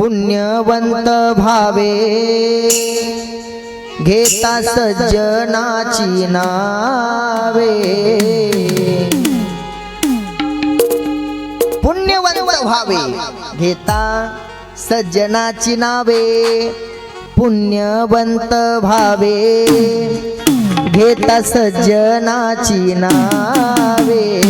पुण्यवंत भावे घेता सज्जनाची नावे. पुण्यवंत व्हावे घेता सज्जनाची नावे. पुण्यवंत भावे घेता सज्जनाची नावे.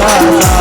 कारण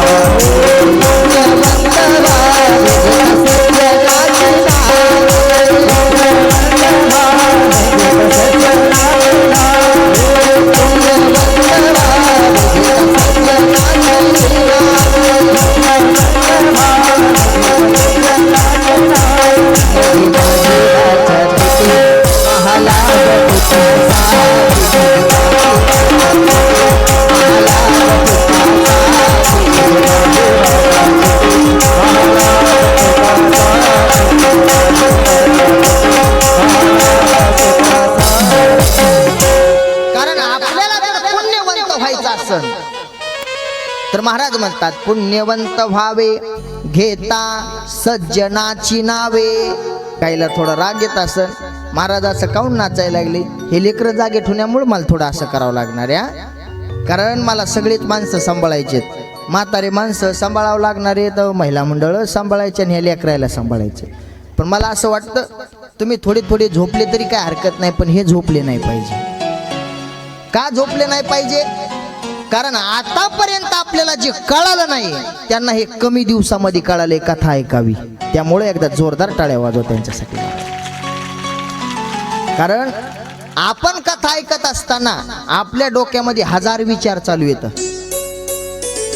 तर महाराज म्हणतात पुण्यवंत व्हावे घेता सज्जनाची नावे. काहीला थोडा राग येत असं महाराजाचं काऊन नाचायला लागले? हे लेकरं जागे ठेवण्यामुळे मला थोडं असं करावं लागणार या. कारण मला सगळीच माणसं सांभाळायचे म्हातारे माणसं सांभाळावं लागणारे तर महिला मंडळ सांभाळायचे आणि ह्या लेकरायला सांभाळायचे. पण मला असं वाटतं तुम्ही थोडी थोडी झोपले तरी काय हरकत नाही पण हे झोपले नाही पाहिजे. का झोपले नाही पाहिजे? कारण आतापर्यंत आपल्याला जे कळालं नाही त्यांना हे कमी दिवसामध्ये कळाले कथा ऐकावी. त्यामुळे एकदा जोरदार टाळ्या वाजव त्यांच्यासाठी. कारण आपण कथा ऐकत असताना आपल्या डोक्यामध्ये हजार विचार चालू येत.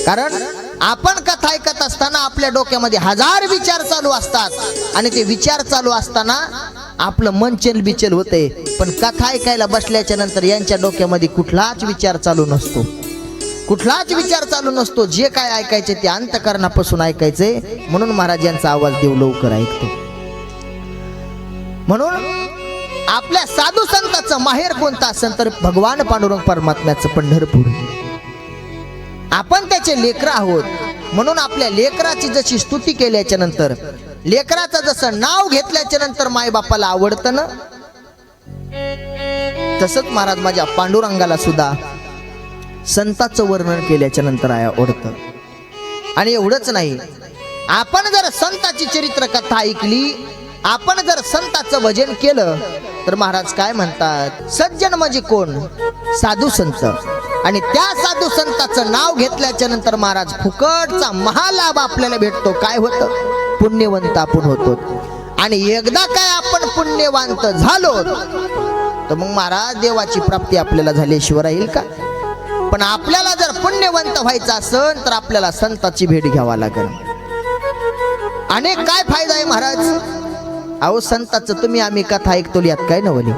कारण आपण कथा ऐकत असताना आपल्या डोक्यामध्ये हजार विचार चालू असतात. आणि ते विचार चालू असताना आपलं मन चलबिचल होते पण कथा ऐकायला बसल्याच्या नंतर यांच्या डोक्यामध्ये कुठलाच विचार चालू नसतो. कुठलाच विचार चालू नसतो. जे काय ऐकायचे ते अंतकरणापासून ऐकायचे. म्हणून महाराज यांचा आवाज देव लवकर ऐकतो. म्हणून आपल्या साधू संताचं माहेर कोणतं असेल तर भगवान पांडुरंग परमात्म्याचं पंढरपूर. आपण त्याचे लेकर आहोत. म्हणून आपल्या लेकराची जशी स्तुती केल्याच्यानंतर लेकराचं जसं नाव घेतल्याच्या नंतर मायबापाला आवडतं ना? तसंच महाराज माझ्या पांडुरंगाला सुद्धा संताचं वर्णन केल्याच्यानंतर आवडतं आणि एवढंच नाही आपण जर संताची चरित्र कथा ऐकली आपण जर संताचं भजन केलं तर महाराज काय म्हणतात? सज्जन म्हणजे कोण? साधू संत. आणि त्या साधू संताचं नाव घेतल्याच्या नंतर महाराज फुकटचा महालाभ आपल्याला भेटतो. काय होतं? पुण्यवंत आपण होतो. आणि एकदा काय आपण पुण्यवंत झालो तर मग महाराज देवाची प्राप्ती आपल्याला झाल्याशिवाय राहील का? पण आपल्याला जर पुण्यवंत व्हायचा असेल तर आपल्याला संताची भेट घ्यावा लागेल. अनेक काय फायदा आहे महाराज? अहो संताचं तुम्ही आम्ही कथा ऐकतो यात काय नवली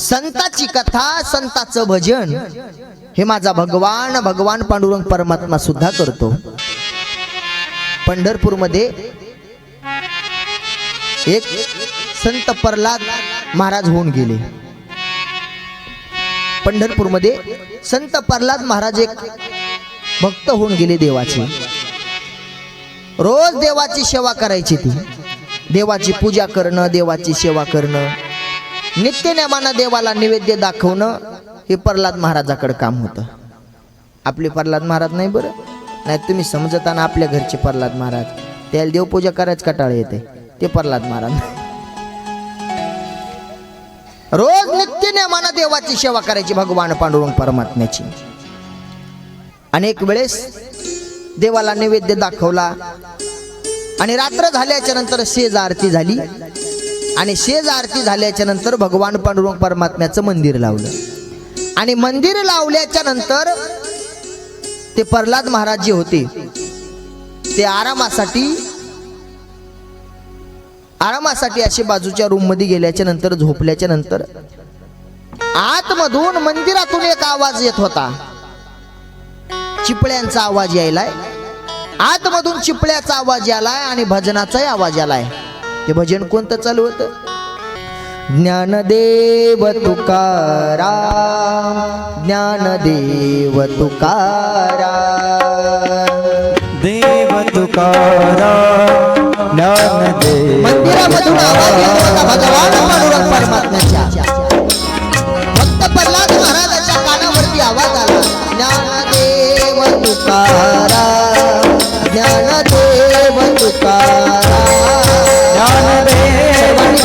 संताची कथा संताचं भजन हे माझा भगवान भगवान पांडुरंग परमात्मा सुद्धा करतो. पंढरपूरमध्ये एक संत प्रल्हाद महाराज होऊन गेले. पंढरपूरमध्ये संत प्रल्हाद महाराज एक भक्त होऊन गेले देवाचे. रोज देवाची सेवा करायची ती. देवाची पूजा करणं देवाची सेवा करणं नित्यनेमानं देवाला नैवेद्य दाखवणं हे प्रल्हाद महाराजाकडे काम होतं. आपले प्रल्हाद महाराज नाही बरं? नाही तुम्ही समजताना आपल्या घरचे प्रल्हाद महाराज. त्याला देवपूजा करायच कटाळ येते. ते प्रल्हाद महाराज. रोज प्रेमानं देवाची सेवा करायची भगवान पांडुरंग परमात्म्याची. अनेक वेळेस देवाला नैवेद्य दाखवला आणि रात्र झाल्याच्यानंतर शेज आरती झाली. आणि शेज आरती झाल्याच्यानंतर भगवान पांडुरंग परमात्म्याचं मंदिर लावलं. आणि मंदिर लावल्याच्या नंतर ते प्रल्हाद महाराज जे होते ते आरामासाठी आरामासाठी असे बाजूच्या रूममध्ये गेल्याच्यानंतर झोपल्याच्या नंतर आतमधून मंदिरातून एक आवाज येत होता. चिपळ्यांचा आवाज यायलाय. आतमधून चिपळ्याचा आवाज आलाय आणि भजनाचाही आवाज आलाय ते भजन कोणतं चालू होतं? ज्ञानदेव देव ज्ञानदेव ज्ञान देव तुकाराम ज्ञानदेव मंदिरामधून आवाज येत होता भगवान परमात्म्याच्या.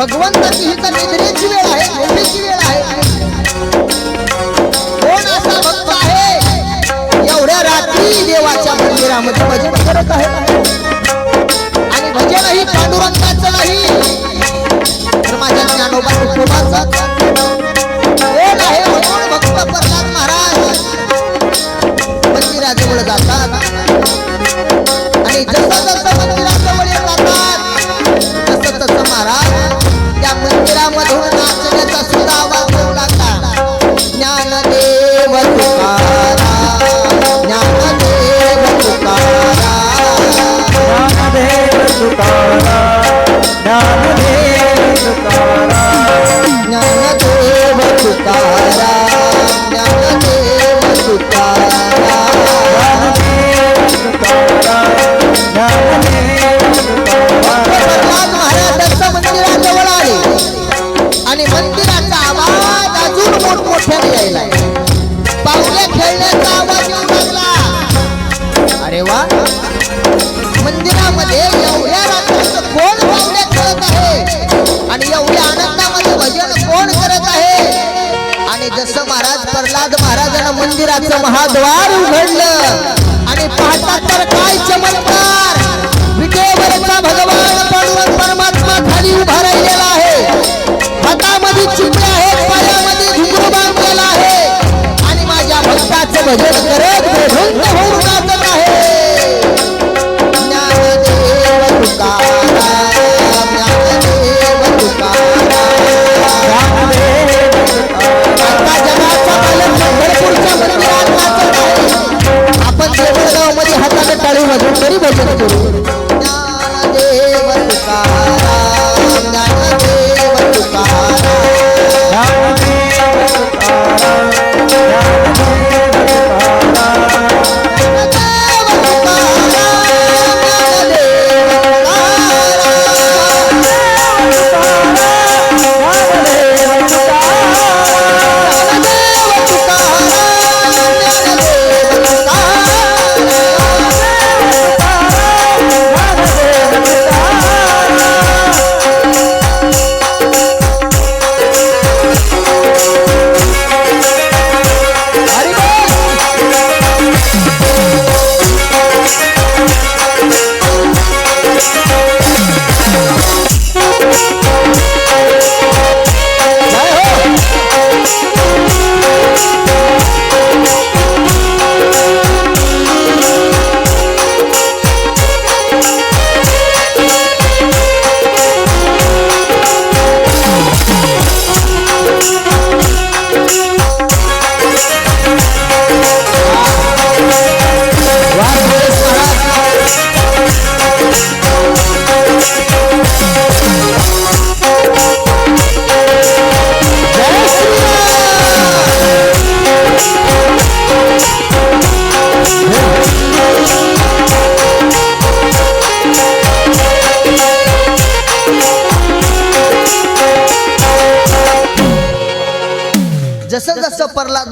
ಭಗವಂತನ ಹಿತನೇ प्रल्हाद महाराजांना मंदिराचं महाद्वार उघडलं. आणि पाहता तर काय चमत्कार! काळी मधुकरी भजन करू. ज्ञानदेव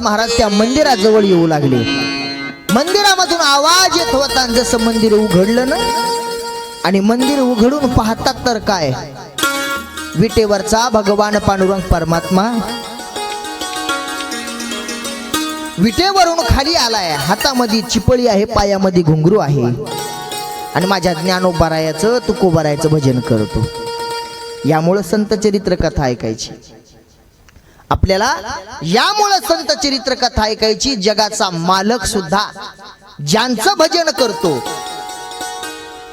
महाराज त्या मंदिराजवळ येऊ लागले. मंदिरामधून आवाज येत होता जसं मंदिर उघडलं ना आणि मंदिर उघडून पाहतात तर काय? विटेवरचा भगवान पांडुरंग परमात्मा. विटेवरून खाली आलाय. हातामध्ये चिपळी आहे पायामध्ये घुंगरू आहे. आणि माझ्या ज्ञानोबारायाचं तुकोबारायाचं भजन करतो. यामुळं संत चरित्र कथा ऐकायची. आपल्याला यामुळं संत चरित्र कथा ऐकायची जगाचा मालक सुद्धा ज्यांचं भजन करतो.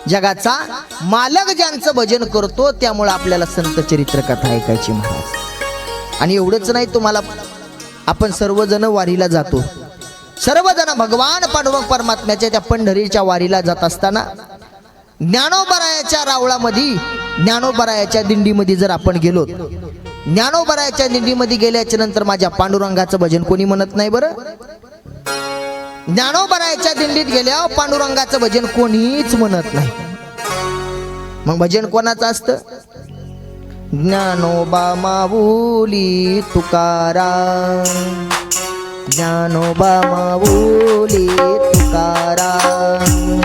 जगाचा मालक ज्यांचं भजन करतो त्यामुळं आपल्याला संत चरित्र कथा ऐकायची महाराज. आणि एवढंच नाही तुम्हाला आपण सर्वजण वारीला जातो. सर्वजण भगवान पांडुरंग परमात्म्याच्या त्या पंढरीच्या वारीला जात असताना ज्ञानोबरायाच्या रावळामध्ये ज्ञानोबरायाच्या दिंडीमध्ये जर आपण गेलो ज्ञानोबरायाच्या दिंडीमध्ये गेल्याच्यानंतर माझ्या पांडुरंगाचं भजन कोणी म्हणत नाही बरं? ज्ञानोबरायाच्या दिंडीत गेल्यावर पांडुरंगाचं भजन कोणीच म्हणत नाही. मग भजन कोणाचं असतं? ज्ञानोबा माऊली तुकाराम ज्ञानोबा माऊली तुकाराम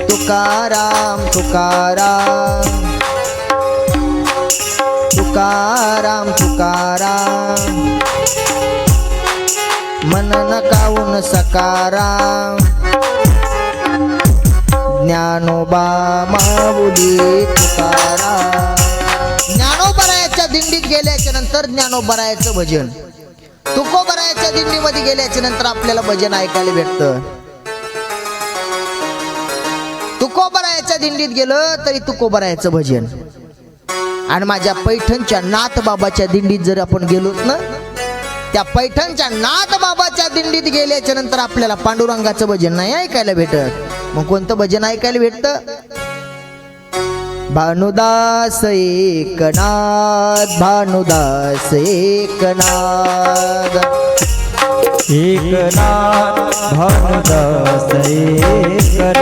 तुकाराम तुकाराम. तुकाराम तुकाराम. मन नकाऊन सकाराम. ज्ञानोबा माऊली तुकाराम. ज्ञानोबरायाच्या दिंडीत गेल्याच्यानंतर ज्ञानोबरायाचं भजन. तुकोबरायाच्या दिंडीमध्ये गेल्याच्यानंतर आपल्याला भजन ऐकायला भेटतं. तुकोबरायाच्या दिंडीत गेलं तरी तुकोबरायाचं भजन. आणि माझ्या पैठणच्या नाथबाबाच्या दिंडीत जर आपण गेलोत ना त्या पैठणच्या नाथबाबाच्या दिंडीत गेल्याच्यानंतर आपल्याला पांडुरंगाचं भजन नाही ऐकायला भेटत. मग कोणतं भजन ऐकायला भेटतं? भानुदास एकनाथ भानुदास एकनाथ. एकनाथ भानुदास एकनाथ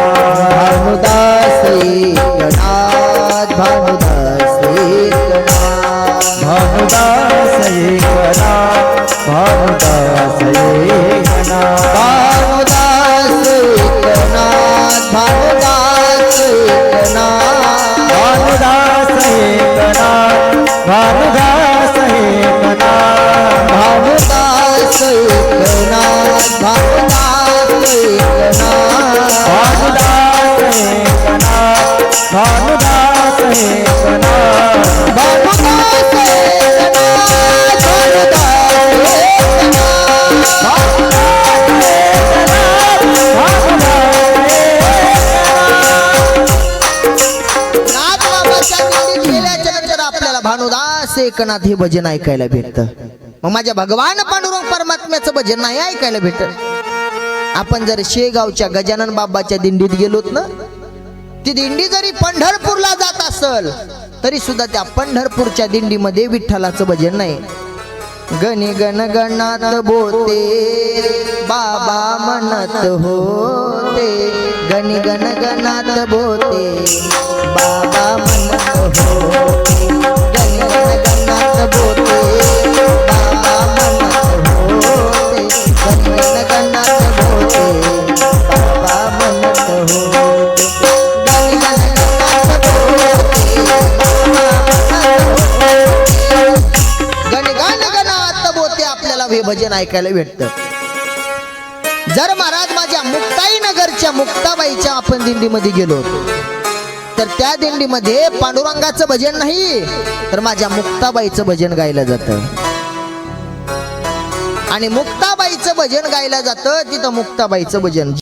भानुदास एकनाथ भानुदास एकनाथ भानुदास एकनाथ भानुदास एकनाथ भानुदास एकनाथ भानुदास एकनाथ भानुदास एकनाथ भानुदास एकनाथ हे भजन ऐकायला भेटतं. मग माझ्या भगवान पांडुरंग परमात्म्याचं भजन नाही ऐकायला भेटत. आपण जर शेगावच्या गजानन बाबाच्या दिंडीत गेलोत ना ती दिंडी जरी पंढरपूरला जात असल तरी सुद्धा त्या पंढरपूरच्या दिंडीमध्ये विठ्ठलाचं भजन नाही. गणी गण गणात बोते बाबा म्हणत होते. गणी गण गणात बोते बाबा म्हणत होते. गणी गण गणात बोते भजन ऐकायला भेटतं जर महाराज माझ्या मुक्ताई नगरच्या मुक्ताबाईच्या आपण दिंडीमध्ये गेलो तर त्या दिंडीमध्ये पांडुरंगाचं भजन नाही तर माझ्या मुक्ताबाईचं भजन गायलं जात आणि मुक्ता भजन गायलं जातं तिथं मुक्ताबाईचं भजन.